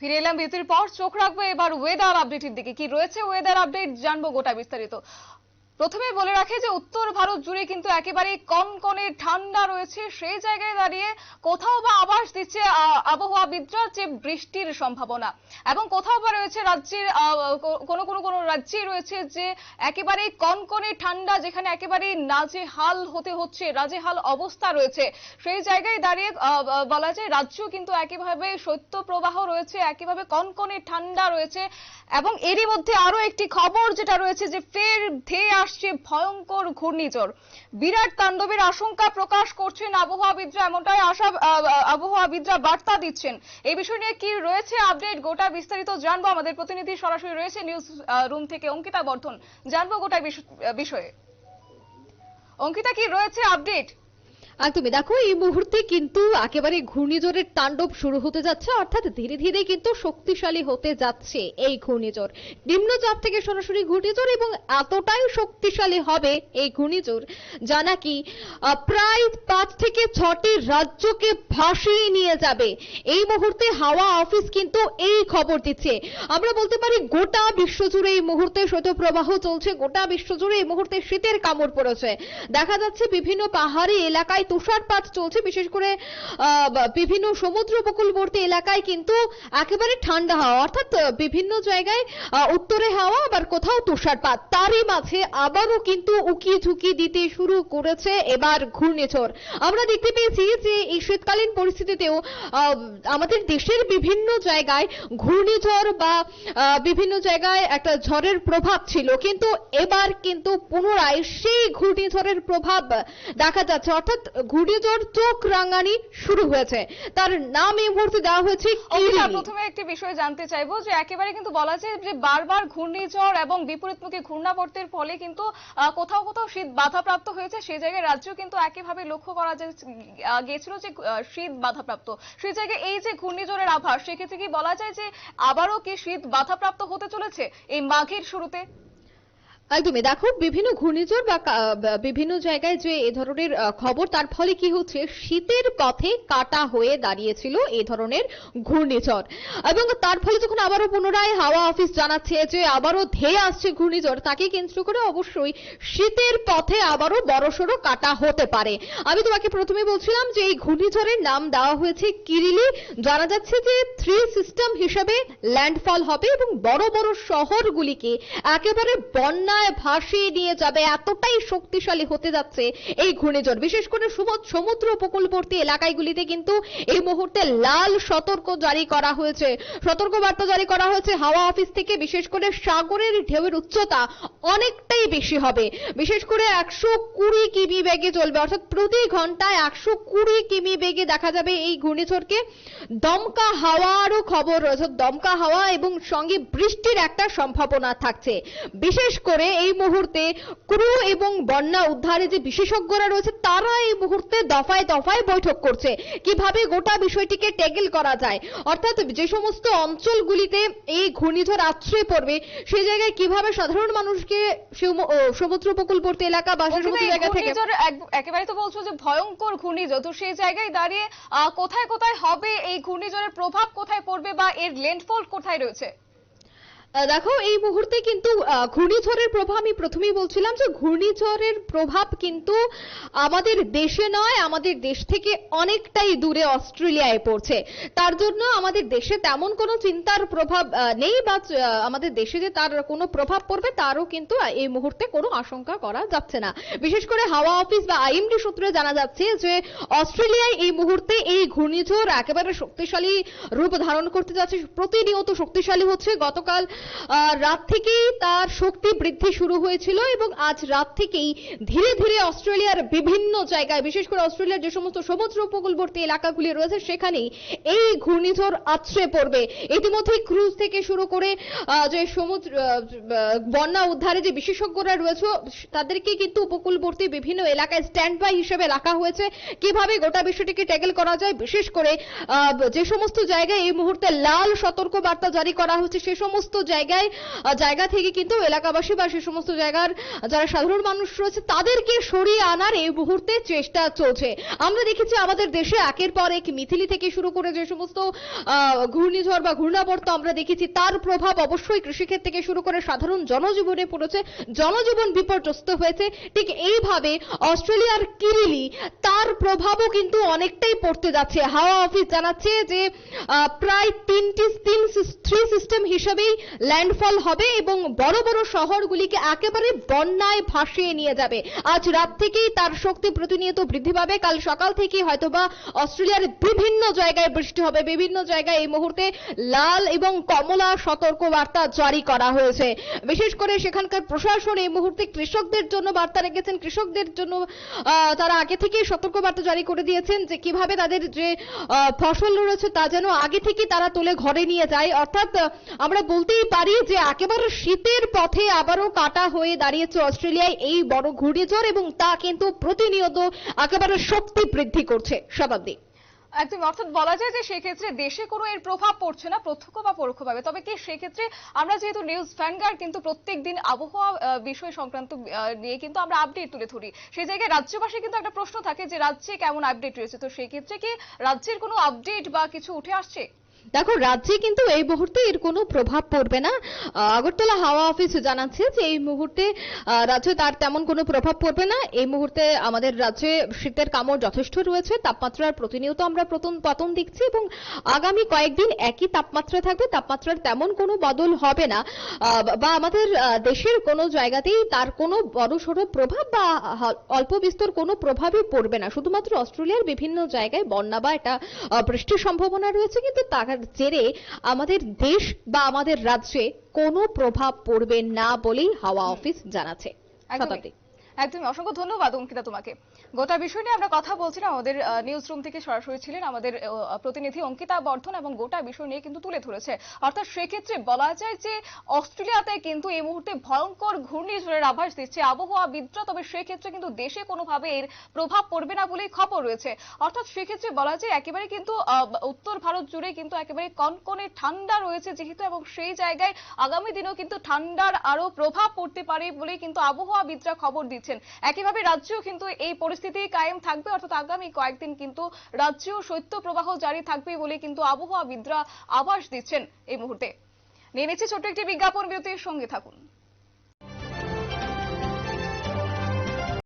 ফিরে এলাম বিরতির পর। চোখ রাখব এবার ওয়েদার আপডেটের দিকে। কি রয়েছে ওয়েদার আপডেট জানব গোটা বিস্তারিত। প্রথমে বলে রাখি যে উত্তর ভারত জুড়ে কিন্তু একেবারে কনকনে ঠান্ডা রয়েছে। সেই জায়গায় দাঁড়িয়ে কোথাও বা আবাস দিচ্ছে আহ, আবহাওয়াবিদরা যে বৃষ্টির সম্ভাবনা। এবং কোথাও বা রয়েছে রাজ্যের কোনো কোনো কোনো রাজ্যে রয়েছে যে একেবারে কনকনে ঠান্ডা যেখানে একেবারে নাজেহাল হতে হচ্ছে নাজেহাল অবস্থা রয়েছে। সেই জায়গায় দাঁড়িয়ে বলা যায় রাজ্য কিন্তু একেভাবে শৈত্য প্রবাহ রয়েছে একেভাবে কনকনে ঠান্ডা রয়েছে। এবং এরই মধ্যে আরও একটি খবর যেটা রয়েছে যে ফের ধেয়ে আসছে ভয়ঙ্কর ঘূর্ণিঝড়। বিরাট তাণ্ডবের আশঙ্কা প্রকাশ করছেন আবহাওয়াবিদরা, এমনটাই আশা আবহাওয়াবিদরা বার্তা দিচ্ছেন। এই বিষয় নিয়ে কি রয়েছে আপডেট? গোটা বিস্তারিত জানব। আমাদের প্রতিনিধি সরাসরি রয়েছে নিউজ রুম থেকে অঙ্কিতা বর্ধন। জানব গোটা বিষ- বিষয়ে। অঙ্কিতা, কি রয়েছে আপডেট? একদমই। দেখো, এই মুহূর্তে কিন্তু একেবারে ঘূর্ণিঝড়ের তাণ্ডব শুরু হতে যাচ্ছে, অর্থাৎ ধীরে ধীরে কিন্তু শক্তিশালী হতে যাচ্ছে এই ঘূর্ণিঝড়। নিম্নচাপ থেকে সরাসরি ঘূর্ণিঝড় এবং এতটাই শক্তিশালী হবে এই ঘূর্ণিঝড়, যা নাকি প্রায় পাঁচ থেকে ছটি রাজ্যকে ভাসিয়ে নিয়ে যাবে। এই মুহূর্তে হাওয়া অফিস কিন্তু এই খবর দিচ্ছে। আমরা বলতে পারি, গোটা বিশ্বজুড়ে এই মুহূর্তে শৈত্যপ্রবাহ চলছে, গোটা বিশ্বজুড়ে এই মুহূর্তে শীতের কামড় পড়েছে। দেখা যাচ্ছে, বিভিন্ন পাহাড়ি এলাকায় তুষারপাত চলছে, বিশেষ করে বিভিন্ন সমুদ্র উপকূলবর্তী এলাকায় কিন্তু একেবারে ঠান্ডা হাওয়া, অর্থাৎ বিভিন্ন জায়গায় উত্তরে হাওয়া, আবার কোথাও তুষারপাত। তারই মাঝে আবারও কিন্তু উকি ঝুঁকি দিতে শুরু করেছে এবার ঘূর্ণিঝড়। আমরা দেখতে পেয়েছি যে এই শীতকালীন পরিস্থিতিতেও আমাদের দেশের বিভিন্ন জায়গায় ঘূর্ণিঝড় বা বিভিন্ন জায়গায় একটা ঝড়ের প্রভাব ছিল। কিন্তু এবার কিন্তু পুনরায় সেই ঘূর্ণিঝড়ের প্রভাব দেখা যাচ্ছে। অর্থাৎ ঘূর্ণিঝড় চোখ রাঙানি শুরু হয়েছে। তার নাম এই মুহূর্তে দেওয়া হয়েছে। প্রথমে একটি বিষয় জানতে চাইব যে একেবারে কিন্তু বলা যায় যে বারবার ঘূর্ণিঝড় এবং বিপরীতমুখী ঘূর্ণাবর্তের ফলে কিন্তু কোথাও কোথাও শীত বাধাপ্রাপ্ত হয়েছে। সেই জায়গায় রাজ্য কিন্তু একইভাবে লক্ষ্য করা আহ, যে শীত বাধাপ্রাপ্ত। সেই জায়গায় এই যে ঘূর্ণিঝড়ের আভাস সেক্ষেত্রে কি বলা যায় যে আবারও কি শীত বাধাপ্রাপ্ত হতে চলেছে এই মাঘের শুরুতে? একদমই। দেখো, বিভিন্ন ঘূর্ণিঝড় বা বিভিন্ন জায়গায় যে এ ধরনের খবর, তার ফলে কি হচ্ছে? শীতের পথে কাটা হয়ে দাঁড়িয়েছিল এই ধরনের ঘূর্ণিঝড়। এবং তার ফলে যখন আবারও পুনরায় হাওয়া অফিস জানাচ্ছে যে আবারও ধেয়ে আসছে ঘূর্ণিঝড়, তাকে কেন্দ্র করে অবশ্যই শীতের পথে আবারও বড়সড় কাটা হতে পারে। আমি তোমাকে প্রথমে বলছিলাম যে এই ঘূর্ণিঝড়ের নাম দেওয়া হয়েছে কিরিলি। জানা যাচ্ছে যে থ্রি সিস্টেম হিসেবে ল্যান্ডফল হবে এবং বড় বড় শহরগুলিকে একেবারে বন্যায় ভাসিয়ে নিয়ে যাবে, এতটাই শক্তিশালী হতে যাচ্ছে এই ঘূর্ণিঝড়। বিশেষ করে সমুদ- সমুদ্র উপকূলবর্তী এলাকাগুলিতে কিন্তু এই মুহূর্তে লাল সতর্ক জারি করা হয়েছে। সতর্ক বার্তা জারি করা হয়েছে হাওয়া অফিস থেকে, বিশেষ করে সাগরের ঢেউয়ের উচ্চতা অনেকটাই বেশি হবে। বিশেষ করে একশো কুড়ি কিমি বেগে চলবে, অর্থাৎ প্রতি ঘন্টায় একশো কুড়ি কিমি বেগে দেখা যাবে এই ঘূর্ণিঝড়কে। দমকা হাওয়ারও খবর রয়েছে। দমকা হাওয়া এবং সঙ্গে বৃষ্টির একটা সম্ভাবনা থাকছে। বিশেষ করে এই মুহূর্তে ক্রু এবং বন্যা উদ্ধারে যে বিশেষজ্ঞরা রয়েছে তারা এই মুহূর্তে দফায় দফায় বৈঠক করছে। কীভাবে গোটা বিষয়টিকে টেকেল করা যায়? অর্থাৎ যে সমস্ত অঞ্চলগুলিতে এই ঘূর্ণিঝড় আশ্রয় পড়বে সেই জায়গায় কীভাবে সাধারণ মানুষকে সমু- সমুদ্র উপকূলবর্তী এলাকা বা জায়গা থেকে একেবারে তো বলছো যে ভয়ঙ্কর ঘূর্ণিঝড়। তো সেই জায়গায় দাঁড়িয়ে আহ, কোথায় কোথায় হবে এই ঘূর্ণিঝড়ের প্রভাব কোথায় পড়বে বা এর ল্যান্ডফল কোথায় রয়েছে? দেখো, এই মুহূর্তে কিন্তু ঘূর্ণিঝড়ের প্রভাব, আমি প্রথমেই বলছিলাম যে ঘূর্ণিঝড়ের প্রভাব কিন্তু আমাদের দেশে নয়, আমাদের দেশ থেকে অনেকটাই দূরে অস্ট্রেলিয়ায় পড়ছে। তার জন্য আমাদের দেশে তেমন কোনো চিন্তার প্রভাব নেই, বা আমাদের দেশে যে তার কোনো প্রভাব পড়বে, তারও কিন্তু এই মুহূর্তে কোনো আশঙ্কা করা যাচ্ছে না। বিশেষ করে হাওয়া অফিস বা আইএমডি সূত্রে জানা যাচ্ছে যে অস্ট্রেলিয়ায় এই মুহূর্তে এই ঘূর্ণিঝড় একেবারে শক্তিশালী রূপ ধারণ করতে যাচ্ছে। প্রতিনিয়ত শক্তিশালী হচ্ছে। গতকাল রাত থেকেই তার শক্তি বৃদ্ধি শুরু হয়েছিল এবং আজ রাত থেকেই ধীরে ধীরে অস্ট্রেলিয়ার বিভিন্ন জায়গায়, বিশেষ করে অস্ট্রেলিয়ার যে সমস্ত সমুদ্র উপকূলবর্তী এলাকাগুলি রয়েছে, সেখানেই এই ঘূর্ণিঝড় আছড়ে পড়বে। ইতিমধ্যে ক্রুজ থেকে শুরু করে যে সমুদ্র বন্যা উদ্ধারে যে বিশেষজ্ঞরা রয়েছে, তাদেরকে কিন্তু উপকূলবর্তী বিভিন্ন এলাকায় স্ট্যান্ড বাই হিসেবে রাখা হয়েছে। কীভাবে গোটা বিষয়টিকে ট্যাকেল করা যায়? বিশেষ করে যে সমস্ত জায়গায় এই মুহূর্তে লাল সতর্ক বার্তা জারি করা হচ্ছে, সে সমস্ত জায়গায় জায়গা থেকে কিন্তু এলাকাবাসী বা সে সমস্ত জায়গার যারা সাধারণ মানুষ রয়েছে, তাদেরকে সরিয়ে আনার এই মুহূর্তে চেষ্টা চলছে। আমরা দেখেছি আমাদের দেশে একের পর এক মিথিলি থেকে শুরু করে যে সমস্ত ঘূর্ণিঝড় বা ঘূর্ণাবর্ত আমরা দেখেছি, তার প্রভাব অবশ্যই কৃষিক্ষেত্র থেকে শুরু করে সাধারণ জনজীবনে পড়েছে। জনজীবন বিপর্যস্ত হয়েছে। ঠিক এইভাবে অস্ট্রেলিয়ার কিরিলি, তার প্রভাবও কিন্তু অনেকটাই পড়তে যাচ্ছে। হাওয়া অফিস জানাচ্ছে যে প্রায় তিনটি তিন থ্রি সিস্টেম হিসেবেই ল্যান্ডফল হবে এবং বড় বড় শহরগুলিকে একেবারে বন্যায় ভাসিয়ে নিয়ে যাবে। আজ রাত থেকেই তার শক্তি প্রতিনিয়ত বৃদ্ধি পাবে। কাল সকাল থেকেই হয়তোবা অস্ট্রেলিয়ার বিভিন্ন জায়গায় বৃষ্টি হবে। বিভিন্ন জায়গায় এই মুহূর্তে লাল এবং কমলা সতর্ক বার্তা জারি করা হয়েছে। বিশেষ করে সেখানকার প্রশাসন এই মুহূর্তে কৃষকদের জন্য বার্তা রেখেছেন। কৃষকদের জন্য তারা আগে থেকেই সতর্ক বার্তা জারি করে দিয়েছেন যে কীভাবে তাদের যে ফসল রয়েছে তা যেন আগে থেকে তারা তুলে ঘরে নিয়ে যায়। অর্থাৎ আমরা বলতেই পারি যে একেবারে শীতের পথে আবারও কাটা হয়ে দাঁড়িয়েছে অস্ট্রেলিয়ায় এই বড় ঘূর্ণিঝড় এবং তা কিন্তু প্রতিনিয়ত একেবারে শক্তি বৃদ্ধি করছে। শতাব্দী। একদম, অর্থাৎ বলা যায় যে সেক্ষেত্রে দেশে কোনো এর প্রভাব পড়ছে না, প্রত্যক্ষ বা পরোক্ষভাবে। তবে কি সেক্ষেত্রে আমরা যেহেতু নিউজ ফ্যানগার্ড কিন্তু প্রত্যেক দিন আবহাওয়া বিষয় সংক্রান্ত নিয়ে কিন্তু আমরা আপডেট তুলে ধরি। সেই জায়গায় রাজ্যবাসী কিন্তু একটা প্রশ্ন থাকে যে, রাজ্যে কেমন আপডেট রয়েছে? তো সেই ক্ষেত্রে কি রাজ্যের কোনো আপডেট বা কিছু উঠে আসছে? দেখো, রাজ্যে কিন্তু এই মুহূর্তে এর কোনো প্রভাব পড়বে না। আগরতলা হাওয়া অফিস জানাচ্ছে যে এই মুহূর্তে রাজ্যে তার তেমন কোনো প্রভাব পড়বে না। এই মুহূর্তে আমাদের রাজ্যে শীতের কামড় যথেষ্ট রয়েছে, তাপমাত্রার প্রতিনিয়ত আমরা প্রথম পতন দেখছি এবং আগামী কয়েকদিন একই তাপমাত্রা থাকবে, তাপমাত্রার তেমন কোনো বদল হবে না। বা আমাদের দেশের কোনো জায়গাতেই তার কোনো বড়সড় প্রভাব বা অল্প বিস্তর কোনো প্রভাবই পড়বে না। শুধুমাত্র অস্ট্রেলিয়ার বিভিন্ন জায়গায় বন্যা বা এটা বৃষ্টির সম্ভাবনা রয়েছে, কিন্তু তার জেরে আমাদের দেশ বা আমাদের রাজ্যে কোনো প্রভাব পড়বে না বলেই হাওয়া অফিস জানাচ্ছে। শতাব্দী। একদমই। অসংখ্য ধন্যবাদ অঙ্কিতা তোমাকে। গোটা বিষয় নিয়ে আমরা কথা বলছিলাম আমাদের নিউজ রুম থেকে সরাসরি ছিলেন আমাদের প্রতিনিধি অঙ্কিতা বর্ধন এবং গোটা বিষয় নিয়ে কিন্তু তুলে ধরেছে। অর্থাৎ সেক্ষেত্রে বলা যায় যে, অস্ট্রেলিয়াতে কিন্তু এই মুহূর্তে ভয়ঙ্কর ঘূর্ণিঝড়ের আভাস দিচ্ছে। আবহাওয়া আবহাওয়াবিদরা তবে সেক্ষেত্রে কিন্তু দেশে কোনোভাবে এর প্রভাব পড়বে না বলেই খবর রয়েছে। অর্থাৎ সেক্ষেত্রে বলা যায় একেবারে কিন্তু উত্তর ভারত জুড়ে কিন্তু একেবারে কনকনে ঠান্ডা রয়েছে যেহেতু এবং সেই জায়গায় আগামী দিনেও কিন্তু ঠান্ডার আরও প্রভাব পড়তে পারে বলে কিন্তু আবহাওয়াবিদরা খবর দিচ্ছেন। একইভাবে রাজ্যেও কিন্তু এই পরিস্থিতি কায়েম থাকবে, অর্থাৎ আগামী কয়েকদিন কিন্তু রাজ্যেও শৈত্য প্রবাহ জারি থাকবে বলে কিন্তু আবহাওয়াবিদরা আভাস দিচ্ছেন এই মুহূর্তে। নিয়ে নিচ্ছি ছোট্ট একটি বিজ্ঞাপন, বিরতির সঙ্গে থাকুন।